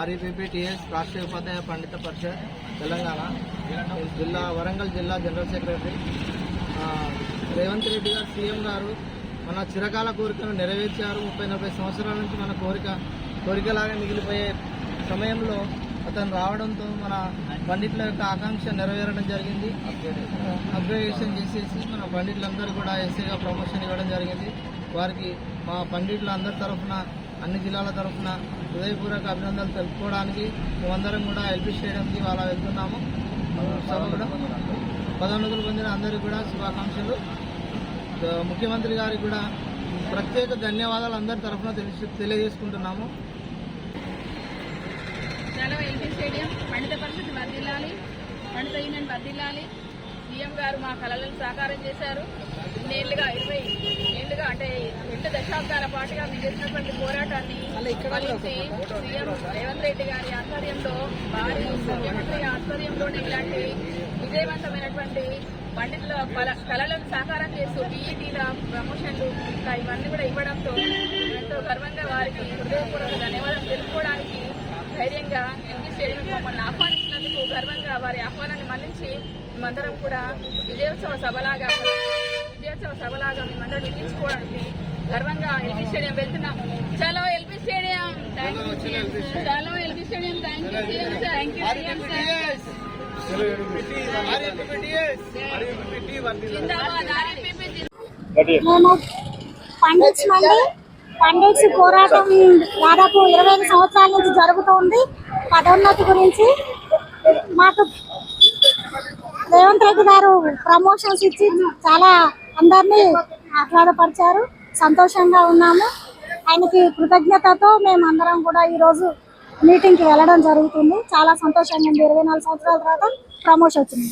ఆర్ఈపీపీ TS Rashtriya ఉపాధ్యాయ పండిత పరిషత్ తెలంగాణ జిల్లా వరంగల్ జిల్లా general secretary. Revanth Reddy గారు సీఎం గారు మన చిరకాల కోరికను నెరవేర్చారు. ముప్పై నలభై సంవత్సరాల నుంచి మన కోరిక కోరికలాగా మిగిలిపోయే సమయంలో అతను రావడంతో మన పండితుల యొక్క ఆకాంక్ష నెరవేరడం జరిగింది. అప్గ్రేడేషన్ చేసేసి మన పండితులందరూ కూడా ఎస్సీగా ప్రమోషన్ ఇవ్వడం జరిగింది. వారికి మా పండితులందరి తరఫున అన్ని జిల్లాల తరఫున హృదయపూర్వక అభినందనలు తెలుపుకోవడానికి మేమందరం కూడా ఎల్పీ స్టేడియంకి వాళ్ళ వెళ్తున్నాము. సభ కూడా పదోన్నతులు పొందిన అందరికీ కూడా శుభాకాంక్షలు. ముఖ్యమంత్రి గారికి కూడా ప్రత్యేక ధన్యవాదాలు అందరి తరఫున తెలిసి తెలియజేసుకుంటున్నాము. చాలా ఎల్పీ స్టేడియం పండిత పరిస్థితి వర్దిల్లాలి పండిత యూనియన్ వర్దిల్లాలి. సీఎం గారు మా కళలను సాకారం చేశారు. ఇన్నేళ్ళుగా ఇరవై ఏళ్ళుగా అంటే రెండు దశాబ్దాల పాటుగా మేము చేసినటువంటి పోరాటాన్ని ఫలించి సీఎం రేవంత్ రెడ్డి గారి ఆధ్వర్యంలో భారీ ముఖ్యమంత్రి ఆధ్వర్యంలోనే ఇలాంటి విజయవంతమైనటువంటి పండితుల కళ- కళలను సాకారం చేస్తూ పీఈటీల ప్రమోషన్లు ఇంకా ఇవన్నీ కూడా ఇవ్వడంతో ఎంతో గర్వంగా వారికి హృదయపూర్వక ధన్యవాదాలు తెలుపుకోవడానికి ధైర్యంగా ఎన్టీ స్టేడియం మమ్మల్ని ఆహ్వానించినందుకు గర్వంగా వారి ఆహ్వానాన్ని మన్నించి మేమందరం కూడా విజయోత్సవ సభలాగా విజయోత్సవ సభలాగా మేమందరం నిర్మించుకోవడానికి గర్వంగా ఎల్బీ స్టేడియం వెళ్తున్నాం చలో ఎల్బీ స్టేడియం. థ్యాంక్ యూ చలో LB stadium. Thank you CM sir. Thank you మేము పండిట్స్ మండి పండిట్స్ పోరాటం దాదాపు ఇరవై ఐదు సంవత్సరాల నుంచి జరుగుతోంది. పదోన్నతి గురించి మాకు రేవంత్ రెడ్డి గారు ప్రమోషన్స్ ఇచ్చి చాలా అందరినీ ఆహ్లాదపరిచారు. సంతోషంగా ఉన్నాము. ఆయనకి కృతజ్ఞతతో మేము అందరం కూడా ఈరోజు మీటింగ్కి వెళ్ళడం జరుగుతుంది. చాలా సంతోషంగా ఉంది. ఇరవై నాలుగు సంవత్సరాల తర్వాత ప్రమోషన్ వచ్చింది.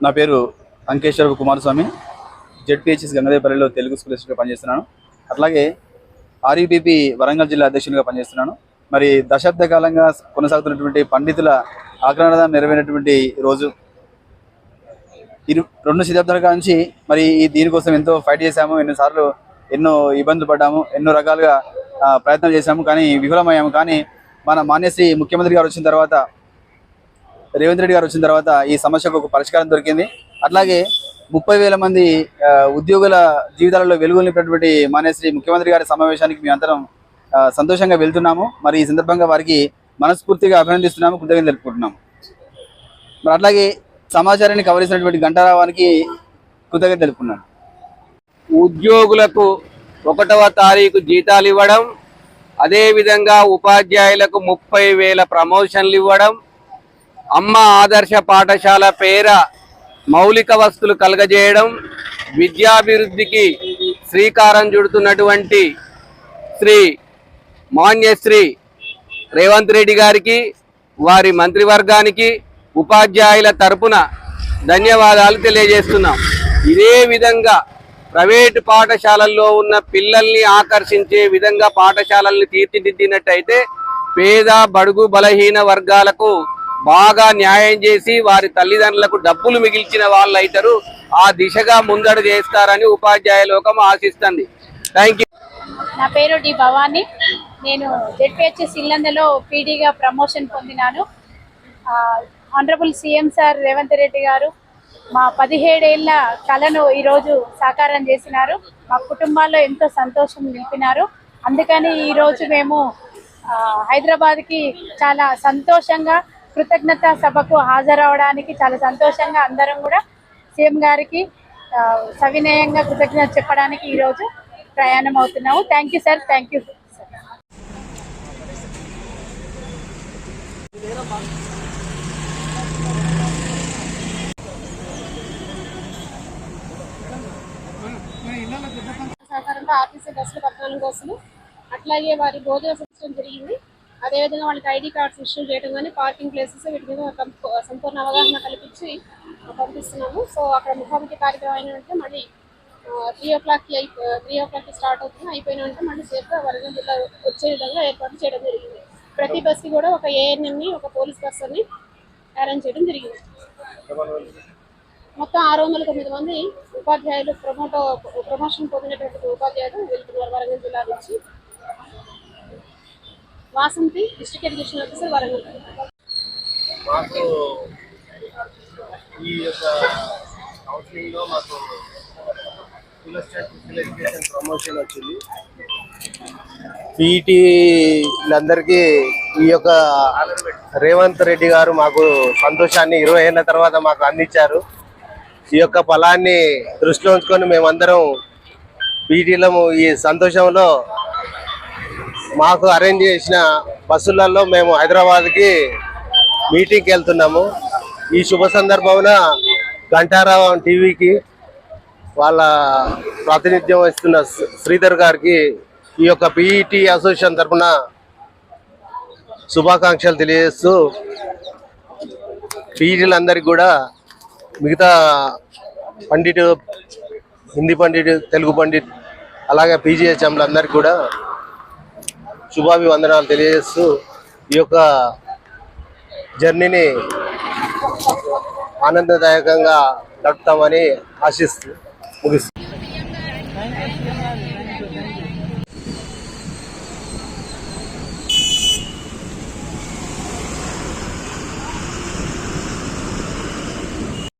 నా పేరు అంకేశ్వర కుమారస్వామి. జెడ్పిహెచ్ఎస్ గంగదేపల్లిలో తెలుగు స్కూల్ అసిస్టెంట్గా పనిచేస్తున్నాను. అట్లాగే ఆర్ఈపీపీ వరంగల్ జిల్లా అధ్యక్షునిగా పనిచేస్తున్నాను. మరి దశాబ్ద కాలంగా కొనసాగుతున్నటువంటి పండితుల ఆక్రమణ నెరవేరినటువంటి రోజు ఇరు రెండు శతాబ్దాల నుంచి మరి ఈ దీనికోసం ఎంతో ఫైట్ చేశాము ఎన్నోసార్లు ఎన్నో ఇబ్బందులు పడ్డాము ఎన్నో రకాలుగా ప్రయత్నం చేశాము కానీ విఫలమయ్యాము. కానీ మన మాన్యశ్రీ ముఖ్యమంత్రి గారు వచ్చిన తర్వాత రేవంత్ రెడ్డి గారు వచ్చిన తర్వాత ఈ సమస్యకు ఒక పరిష్కారం దొరికింది. అట్లాగే ముప్పై వేల మంది ఉద్యోగుల జీవితాలలో వెలుగు నింపినటువంటి మానేశ్రీ ముఖ్యమంత్రి గారి సమావేశానికి మేము అందరం సంతోషంగా వెళ్తున్నాము. మరి ఈ సందర్భంగా వారికి మనస్ఫూర్తిగా అభినందిస్తున్నాము కృతజ్ఞత తెలుపుకుంటున్నాము. మరి అట్లాగే సమాచారాన్ని కవర్ చేసినటువంటి గంటారావానికి కృతజ్ఞత తెలుపుకున్నాను ఉద్యోగులకు ఒకటవ తారీఖు జీతాలు ఇవ్వడం అదేవిధంగా ఉపాధ్యాయులకు ముప్పై వేల ప్రమోషన్లు ఇవ్వడం అమ్మ ఆదర్శ పాఠశాల పేర మౌలిక వస్తువులు కలగజేయడం విద్యాభివృద్ధికి శ్రీకారం చుడుతున్నటువంటి శ్రీ మాన్యశ్రీ రేవంత్ రెడ్డి గారికి వారి మంత్రివర్గానికి ఉపాధ్యాయుల తరపున ధన్యవాదాలు తెలియజేస్తున్నాం. ఇదే విధంగా ప్రైవేటు పాఠశాలల్లో ఉన్న పిల్లల్ని ఆకర్షించే విధంగా పాఠశాలల్ని తీర్చిదిద్దినట్టయితే పేద బడుగు బలహీన వర్గాలకు బాగా న్యాయం చేసి వారి తల్లిదండ్రులకు డబ్బులు మిగిల్చిన వాళ్ళు ఆ దిశగా ముందడు చేస్తారని ఉపాధ్యాయ లోకం ఆశిస్తుంది. థ్యాంక్ యూ నా పేరు డి భవానీ. నేను జెడ్పిహెచ్ఎస్ ఇల్లందలో పీడీగా ప్రమోషన్ పొందినాను. Honourable CM sir Revanth Reddy garu మా పదిహేడేళ్ళ కళను ఈరోజు సాకారం చేసినారు. మా కుటుంబాల్లో ఎంతో సంతోషం నింపినారు. అందుకని ఈరోజు మేము హైదరాబాద్కి చాలా సంతోషంగా కృతజ్ఞత సభకు హాజరవడానికి చాలా సంతోషంగా అందరం కూడా సీఎం గారికి సవినయంగా కృతజ్ఞత చెప్పడానికి ఈరోజు ప్రయాణం అవుతున్నాము. Thank you sir thank you sir RTC బస్సులు పద్నాలుగు బస్సులు. అట్లాగే వారి భోజన సిస్టమ్ జరిగింది. అదేవిధంగా వాళ్ళకి ఐడి కార్డ్స్ ఇష్యూ చేయడం కానీ పార్కింగ్ ప్లేసెస్ వీటి మీద సంపూర్ణ అవగాహన కల్పించి పంపిస్తున్నాము. సో అక్కడ ముఖాముఖి కార్యక్రమం అయిన వెంటనే మళ్ళీ త్రీ ఓ క్లాక్కి అయి త్రీ ఓ క్లాక్కి స్టార్ట్ అవుతుంది. అయిపోయిన వెంటనే మళ్ళీ సేఫ్గా వరంగల్ జిల్లా వచ్చే విధంగా ఏర్పాటు చేయడం జరిగింది. ప్రతి బస్కి కూడా ఒక ఏఎన్ఎంని ఒక పోలీస్ పర్సన్ని అరేంజ్ చేయడం జరిగింది. మొత్తం ఆరు వందల తొమ్మిది మంది ఉపాధ్యాయులు ప్రమోటో ప్రమోషన్ పొందినటువంటి ఉపాధ్యాయులు వెళ్తున్నారు వరంగల్ జిల్లా నుంచి. Vasanthi district education officer Warangal. మాకు ఈ యొక్క కౌన్సిలింగ్ మాకు ఎడ్యుకేషన్ ప్రమోషన్ వచ్చింది. పీఈటీలందరికీ ఈ యొక్క రేవంత్ రెడ్డి గారు మాకు సంతోషాన్ని ఇరవై ఏళ్ళ తర్వాత మాకు అందించారు. ఈ యొక్క ఫలాన్ని దృష్టిలో ఉంచుకొని మేమందరం పీటీలము ఈ సంతోషంలో మాకు అరేంజ్ చేసిన బస్సులలో మేము హైదరాబాద్కి మీటింగ్కి వెళ్తున్నాము. ఈ శుభ సందర్భమున గంటారావం టీవీకి వాళ్ళ ప్రాతినిధ్యం వహిస్తున్న శ్రీధర్ గారికి ఈ యొక్క పీఈటీ అసోసియేషన్ తరఫున శుభాకాంక్షలు తెలియజేస్తూ పీఈటీలందరికీ కూడా మిగతా పండిట్ హిందీ పండిట్ తెలుగు పండిట్ అలాగే పీజీహెచ్ఎంలందరికీ కూడా శుభాభివందనాలు తెలియజేస్తూ ఈ యొక్క జర్నీని ఆనందదాయకంగా గడుపుతామని ఆశిస్తూ ముగిస్తూ.